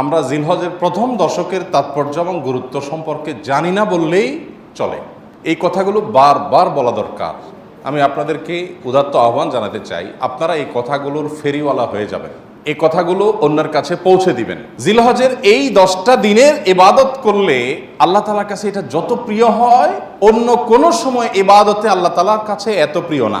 আমরা জিলহজের প্রথম দশকের তাৎপর্য এবং গুরুত্ব সম্পর্কে জানি না বললেই চলে। এই কথাগুলো বারবার বলা দরকার। আমি আপনাদেরকে উদাত্ত আহ্বান জানাতে চাই, আপনারা এই কথাগুলোর ফেরিওয়ালা হয়ে যাবেন। এই কথাগুলো অন্যের কাছে পৌঁছে দিবেন। জিলহজের এই দশটা দিনের এবাদত করলে আল্লাহ তালার কাছে এটা যত প্রিয় হয়, অন্য কোনো সময় এবাদতে আল্লাহ তালার কাছে এত প্রিয় না।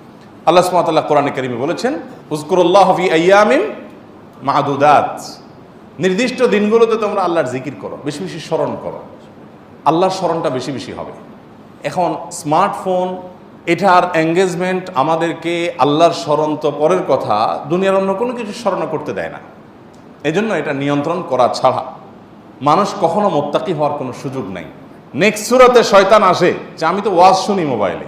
আল্লাহ সুমাতাল্লাহ কোরআনে কারিমে বলেছেন উজকুরুল্লাহ হফি আয়ামিন মাহাদুদাত নির্দিষ্ট দিনগুলোতে তোমরা আল্লাহর জিকির করো, বেশি বেশি স্মরণ করো। আল্লাহর স্মরণটা বেশি বেশি হবে। এখন স্মার্টফোন, এটার এঙ্গেজমেন্ট আমাদেরকে আল্লাহর স্মরণ তো পরের কথা, দুনিয়ার অন্য কোনো কিছু স্মরণ করতে দেয় না। এজন্য এটা নিয়ন্ত্রণ করা ছাড়া মানুষ কখনো মোত্তাকি হওয়ার কোনো সুযোগ নাই। নেক্সট সুরতে শয়তান আসে, যে আমি তো ওয়াজ শুনি মোবাইলে।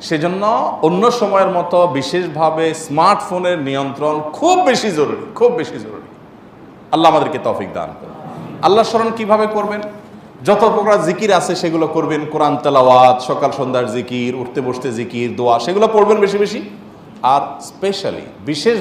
সেজন্য অন্য সময়ের মতো বিশেষভাবে স্মার্টফোনের নিয়ন্ত্রণ খুব বেশি জরুরি, খুব বেশি জরুরি। আল্লাহ আমাদেরকে তফিক দান করুন। আল্লাহ স্মরণ কীভাবে করবেন? যত প্রকার জিকির আছে সেগুলো করবেন, কোরআন তেলাওয়াত, সকাল সন্ধ্যার জিকির, উঠতে বসতে জিকির, দোয়া, সেগুলো পড়বেন বেশি বেশি। আর স্পেশালি বিশেষ